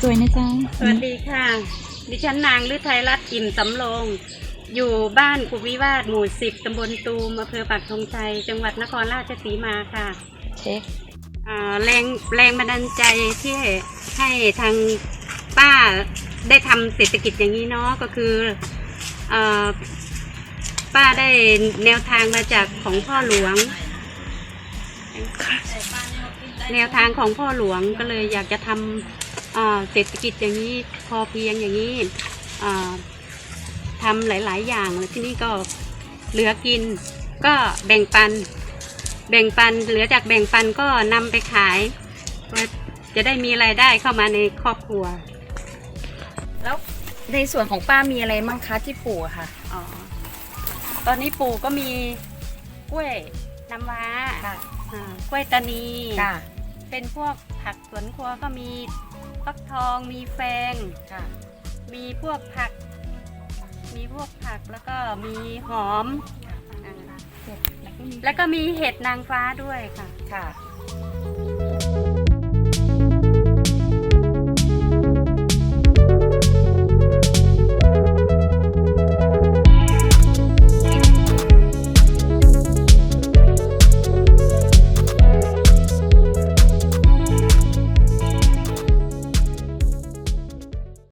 สวยนะจ๊ะสวัสดีค่ะ ดิฉันนางฤทัยรัตน์อิ่มสำโรง อยู่บ้านกุวิวาสหมู่สิบตำบลตูมอำเภอปักธงชัย จังหวัดนครราชสีมาค่ะเช็คอ่าแรงแรงบันดาลใจที่ให้ทางป้าได้ทำเศรษฐกิจอย่างนี้เนาะก็คืออาป้าได้แนวทางมาจากของพ่อหลวง แนวทางของพ่อหลวงก็เลยอยากจะทำอ่า เศรษฐกิจอย่างนี้พอเพียงอย่างนี้อ่าทำหลาย ๆ อย่างแล้วที่นี่ก็เหลือกินก็แบ่งปัน แบ่งปันเหลือจากแบ่งปันก็นำไปขายก็จะได้มีรายได้เข้ามาในครอบครัว แล้วในส่วนของป้ามีอะไรมั่งคะที่ปลูกอะค่ะอ๋อตอนนี้ปลูกก็มีกล้วยน้ำว้าค่ะอ่ากล้วยตานีค่ะเป็นพวกผักสวนครัวก็มี ฟักทองมีแฟง ค่ะ มีพวกผัก มีพวกผักแล้วก็มีหอมอ่าแล้วก็มีเห็ดนางฟ้าด้วยค่ะ ค่ะอ